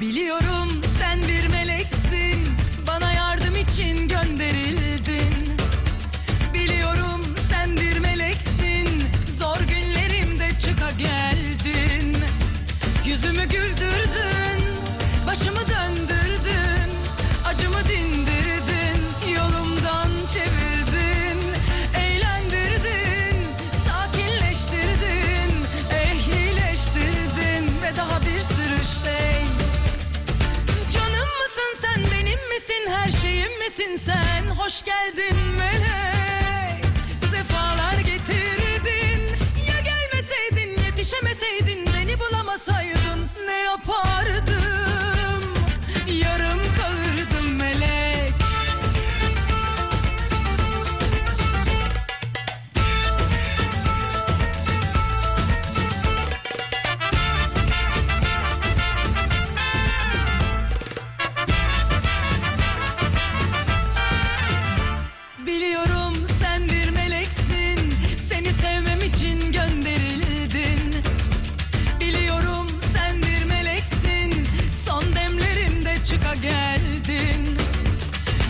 Biliyorum. sen hoş geldin melek. Sefalar getirdin. Ya gelmeseydin yetişemeseydin.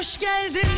hoş geldin.